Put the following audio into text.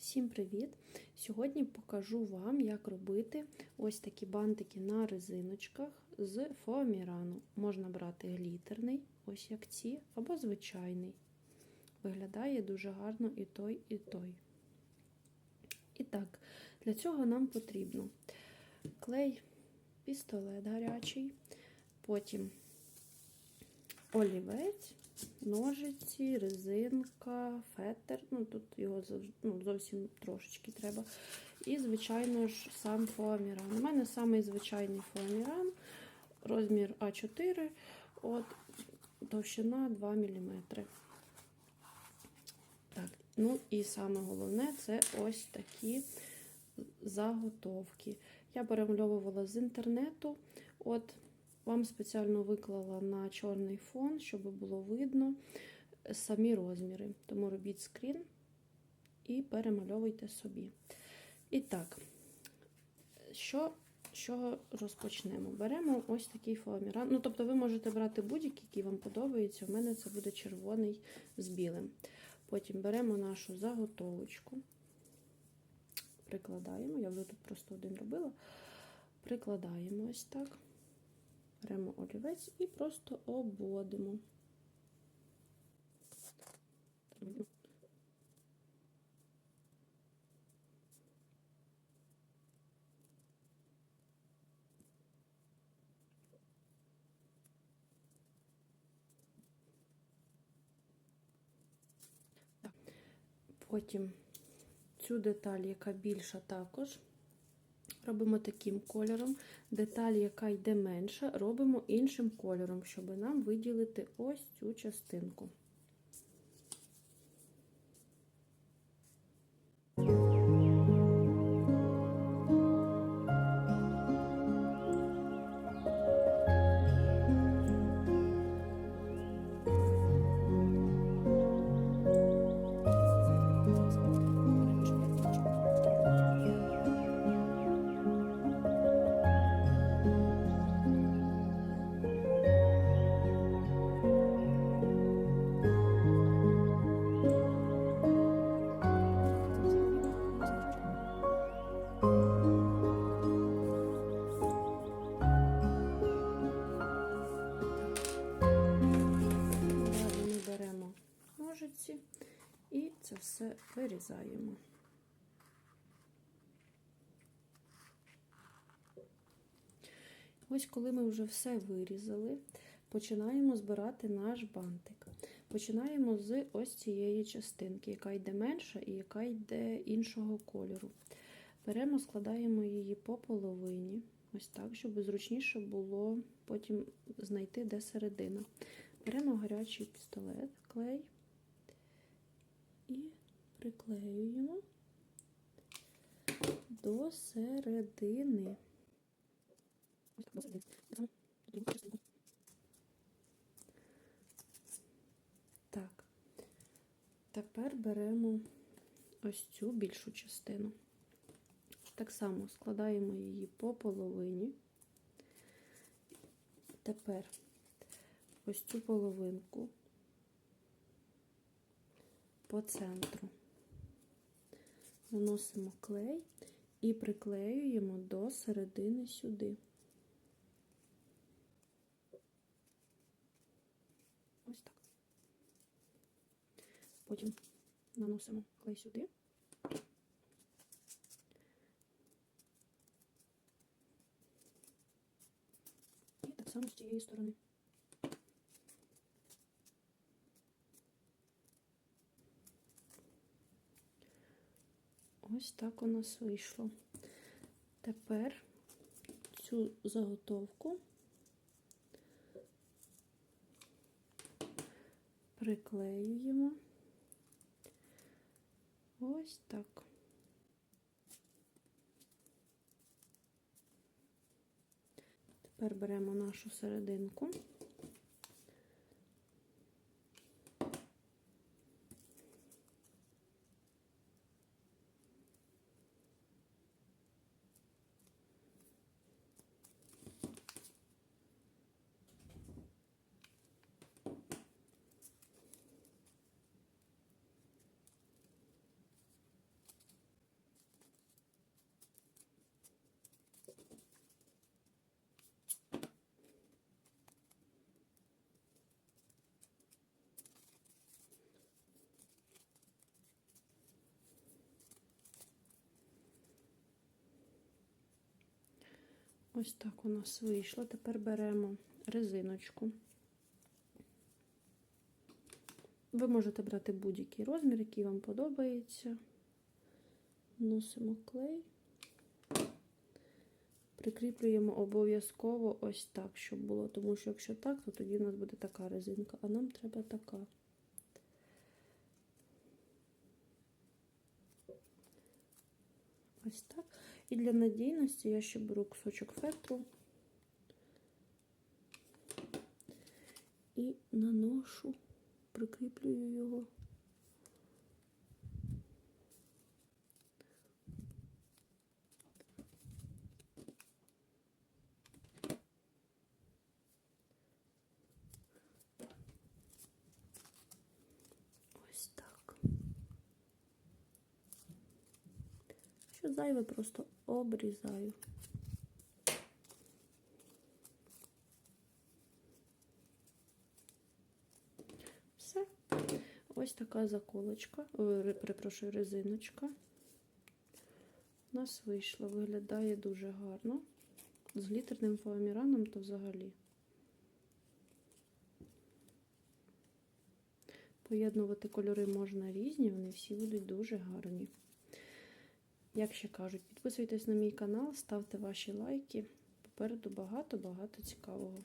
Всім привіт! Сьогодні покажу вам, як робити ось такі бантики на резиночках з фоамірану. Можна брати глітерний, ось як ці, або звичайний. Виглядає дуже гарно і той, і той. І так, для цього нам потрібно клей, пістолет гарячий, потім олівець ножиці, резинка, фетер. Ну, тут його ну, зовсім трошечки треба. І, звичайно ж, сам фоаміран. У мене самий звичайний фоаміран, розмір А4, от, товщина 2 мм. Так, ну і саме головне це ось такі заготовки. Я перемальовувала з інтернету. От вам спеціально виклала на чорний фон, щоб було видно самі розміри. Тому робіть скрін і перемальовуйте собі. І так, що чого розпочнемо? Беремо ось такий фоаміран. Ну, тобто, ви можете брати будь-який, який вам подобається. У мене це буде червоний з білим. Потім беремо нашу заготовочку, прикладаємо, я вже тут просто один робила. Прикладаємо ось так. Беремо олівець і просто обводимо. Потім цю деталь, яка більша, також робимо таким кольором. Деталь, яка йде менша, робимо іншим кольором, щоб нам виділити ось цю частинку. Це все вирізаємо. Ось, коли ми вже все вирізали, починаємо збирати наш бантик. Починаємо з ось цієї частинки, яка йде менша і яка йде іншого кольору. Беремо, складаємо її по половині, ось так, щоб зручніше було потім знайти, де середина. Беремо гарячий пістолет, клей приклеюємо до середини. Так, тепер беремо ось цю більшу частину. Так само складаємо її по половині. Тепер ось цю половинку по центру. Наносимо клей і приклеюємо до середини сюди. Ось так. Потім наносимо клей сюди. І так само з цієї сторони. Ось так у нас вийшло. Тепер цю заготовку приклеюємо ось так. Тепер беремо нашу серединку. Ось так у нас вийшло. Тепер беремо резиночку. Ви можете брати будь-який розмір, який вам подобається. Носимо клей. Прикріплюємо обов'язково ось так, щоб було. Тому що якщо так, то тоді у нас буде така резинка, а нам треба така. Ось так. І для надійності я ще беру кусочок фетру і наношу, прикріплюю його. Ось так. Що зайве, просто обрізаю. Все. Ось така заколочка, ой, перепрошую, резиночка. У нас вийшло, виглядає дуже гарно. З глітерним фоаміраном то взагалі. Поєднувати кольори можна різні, вони всі будуть дуже гарні. Як ще кажуть, підписуйтесь на мій канал, ставте ваші лайки. Попереду багато-багато цікавого.